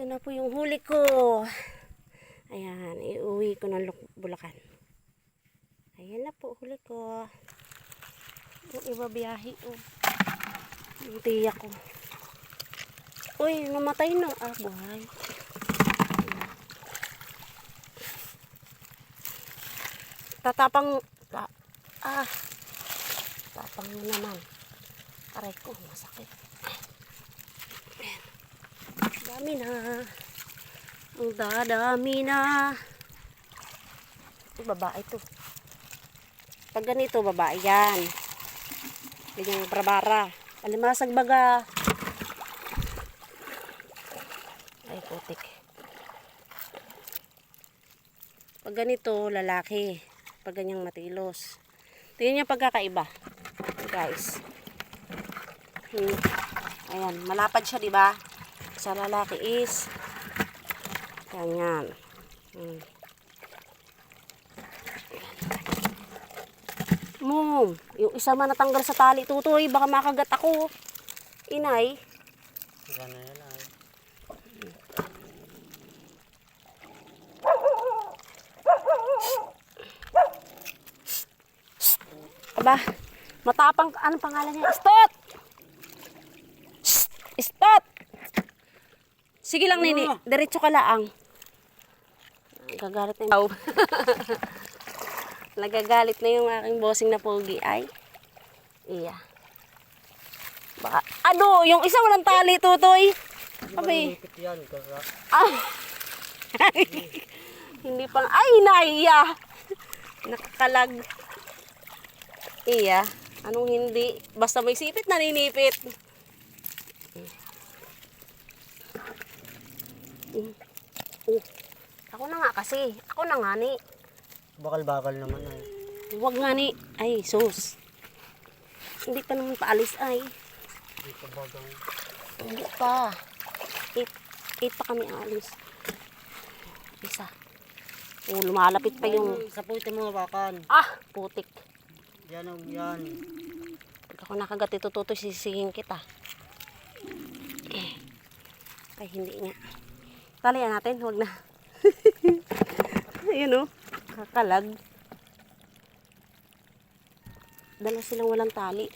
Ito na po yung huli ko. Ayan, iuwi ko ng Bulacan. Ayan na po, huli ko. Yung iba biyahe, oh. Yung tiyak ko. Uy, namatay na. Ah, buhay. Tatapang, ta- ah, tapang mo naman. Aray ko, masakit. Ayan. Dami na. Ang dadami na. Ito, babae to. Pag ganito, babae yan. Yan yung brabara. Alimasag baga. Ay, putik. Pag ganito, lalaki. Pag ganyang matilos. Tingnan niyo pagkakaiba. Guys. Hmm. Ayan, malapad siya, di ba? Sa lalaki is ganyan. Hmm. Mom, yung isa man natanggal sa tali, tutoy, baka makagat ako. Inay, Sira na yan ay. aba, matapang, ano pangalan niya? Stot! Shh! Stot! Sige lang, Nini. Diretso ka laang. Gagalit na yung... Nagagalit na yung aking bossing na pogi ay. Iya. Baka, ano, yung isa walang tali, tutoy. Abi. Ah. Hindi pang, ay, naiya. Nakakalag. Iya. Anong hindi? Basta may sipit, naninipit. Mm. Oh. Ako na nga kasi. Ako na nga ni. bakal-bakal naman ay. Huwag nga ni. Ay, sus. Hindi pa naman paalis ay. Hindi pa bagang. Hindi pa. Eight, eight pa kami alis. Isa. Oh, lumalapit pa yung... Sa puti mo hawakan. Ah, putik. Yan o yan. Pag ako nakagat ito, tutoy, sisigin kita. Eh. Ay, hindi nga. Talian natin, huwag na. Ayun o, kakalag. Dala silang walang tali.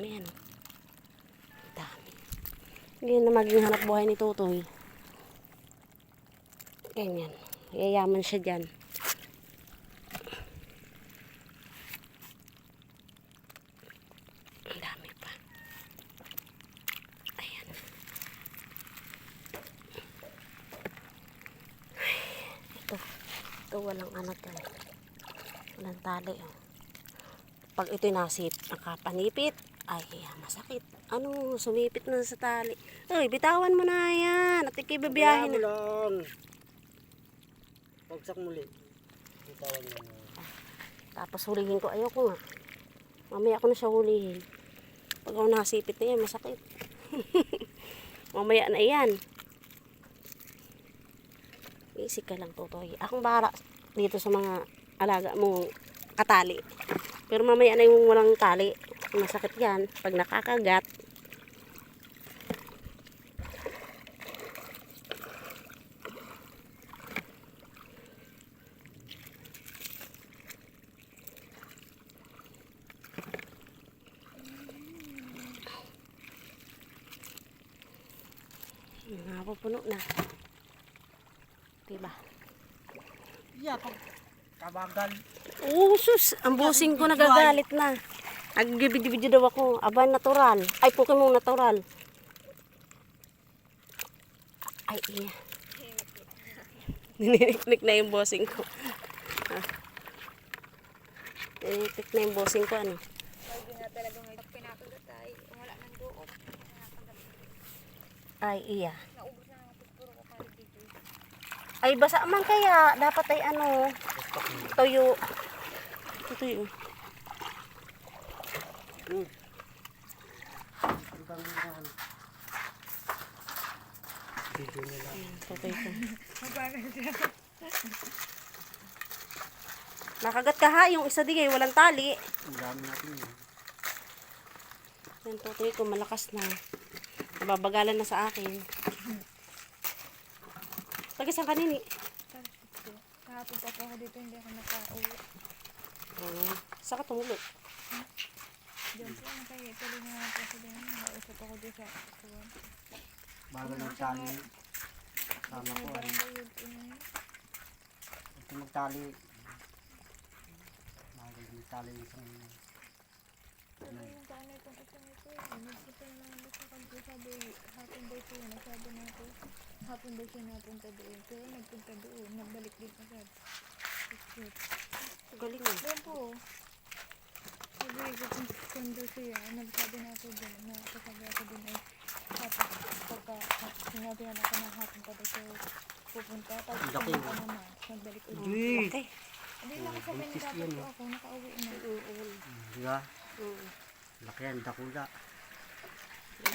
Dami ano. Dami. Hindi na maging hanap buhay ni Tutoy. Ganyan. Yayaman siya dyan. Ang dami pa. Ayan. Ay, ito. Ito walang ano to. Walang tali. Oh. Pag ito'y nasip, nakapanipit, ay masakit. Ano, sumipit na sa tali. Uy, bitawan mo na yan. At ikibabiyahin na. lang. Pagsak muli. Bitawan mo na. Tapos hulihin ko. Ayoko nga. Mamaya ako na siya hulihin. Pag ako nasipit na yan, masakit. Mamaya na yan. Easy ka lang, Totoy. Akong bara dito sa mga alaga mo katali. Pero mamaya na yung walang tali. Masakit yan. Pag nakakagat. Napupuno na. Diba? Yeah, pag kabagal. Oo, sus. Ang busing ko nagagalit na. Nagbibidyo daw ako. Aba, natural. Ay, Pokemon natural. Ay, iya. Nininiknik na yung bossing ko. Ah. Nininiknik na yung bossing ko, ano? Ay, iya. Naubos na ang puro ko kaya dito. Ay, basa man kaya. Dapat ay ano. Ito tuyo. Hmm. Nakagat ka ha, yung isa digay, walang tali. Ang dami natin yun. Yan, tutoy ko, malakas na. Nababagalan na sa akin. Tagisan ka nini. Kahapon pa ako dito, hindi ako nakauwi. Oo. Sa ka tumulog. Diyan po, kaya tuloy na lang po sa din. Nausap ako dito sa kuwan. Bago nagtali. Tama ko. Ano. Barangay yun po na yun. Ito magtali. Bago nagtali yung Ano yung paano itong isang ito? Nagpunta na ako sa kanto. Sabi, hapon daw siya. Nasabi na ako. Hapon daw siya napunta doon. Pero nagpunta doon. Nagbalik din agad. Shit. Galing mo. Doon po. Sabi kundo siya. Nagsabi na ako doon. Nakasabi ako doon ay hapon. Pagka sinabi na ako na hapon pa siya pupunta. Tapos pumunta naman. Nagbalik ulit. Okay. Hindi lang sabi oh. ako. Nakauwi na. Di ba? Mm. Laki yan, dakula.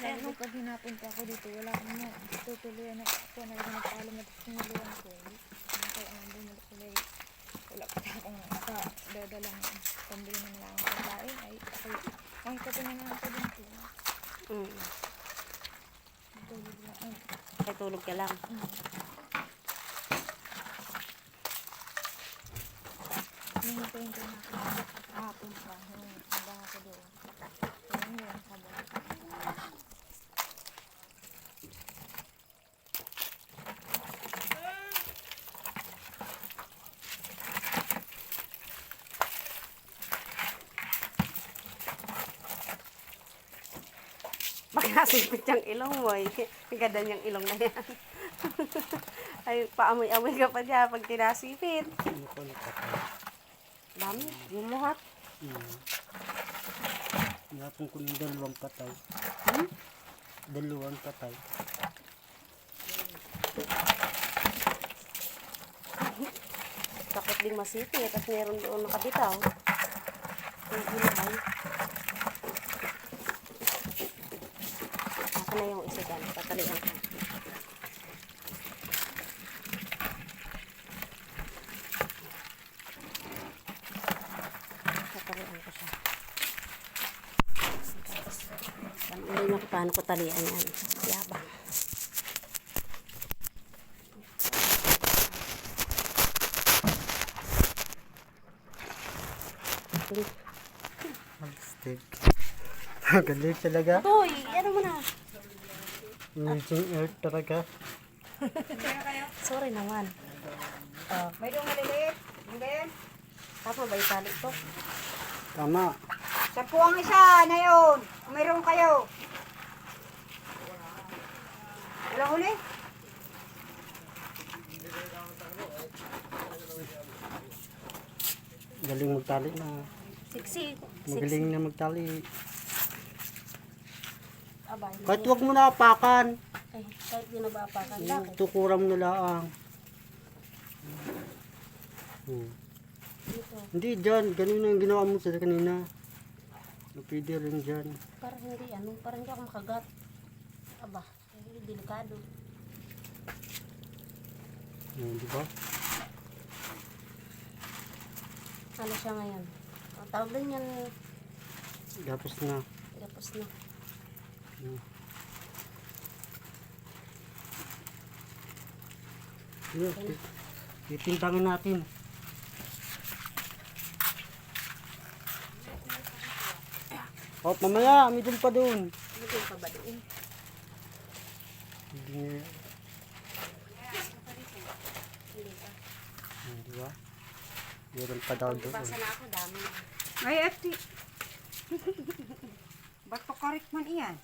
Sabi ko pag hinapunta ako dito, wala akong na tutuloy na ako na ako nagpaalam at sinuluan ko. Ano kaya ang bumalik ulit. Wala pa akong nakadadalang pambili na lang ang pagkain. Ay, ako, makikita na lang ako dito. Mm. Tulog lang. Ay, Kaya tulog ka lang. Nihintayin ko na ako. Hapon pa. Nung hanggang ako doon. Ayun yun, sabi. Nasipit yung ilong mo eh. Ganda niyang ilong na yan. Ay, paamoy-amoy ka pa dyan pag tinasipit. Dami, lumuhat. Hmm. Napon ko ng dalawang patay. Hmm? Dalawang patay. Takot din masipit at meron doon nakabitaw. Ang gulay. Ako na yung isa dyan. Tatalian ko. Tatalian ko siya. Hindi niyo kung paano ko talian yan. Yabang. Stick. Galing talaga. Uy, ano mo na? Amazing earth talaga. Sorry naman. Uh, May doon maliliit. Hindi. tama ba itali to? Tama. Sampu ang isa na yun. Kung Mayroon kayo. Wala huli? Galing magtali na. Siksi. Magaling na magtali. Abay. Kahit huwag mo na apakan. Ay, kahit di na ba apakan. Bakit? Tukuram na laang. Hmm. Dito. Hindi dyan. Ganun ang ginawa mo sa kanina. Pwede rin dyan. Parang hindi ano. Parang hindi ako makagat. Aba, hindi delikado. Hmm, di ba? Ano siya ngayon? Ang tawag din yan. Tapos na. Tapos na. Yun, Titintangin natin. Oh, mamaya, may dun pa dun. Ano din pa ba doon? Hindi nga. Hmm, Di ba? Meron pa daw doon. Basa na ako, dami. May FT. Ba't pa correct man iyan?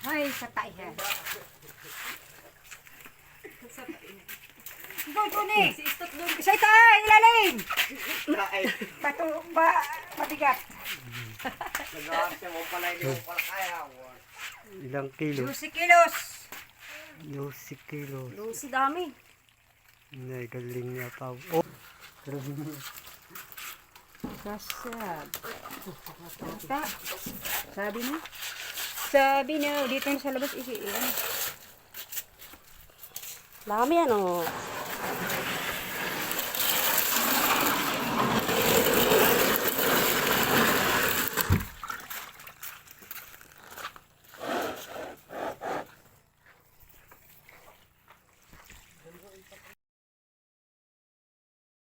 Hay, sa tayo. Doon, doon eh. Sa tayo, ilalim. Bato, ba, mabigat. Ilang kilo? 12 kilos. Lusi kilo. Lucy, dami. Nay, galing niya pa. Oh. Kasab. Ta. Sabi na. Sabi na, dito na sa labas isi. Ano? Dami ano.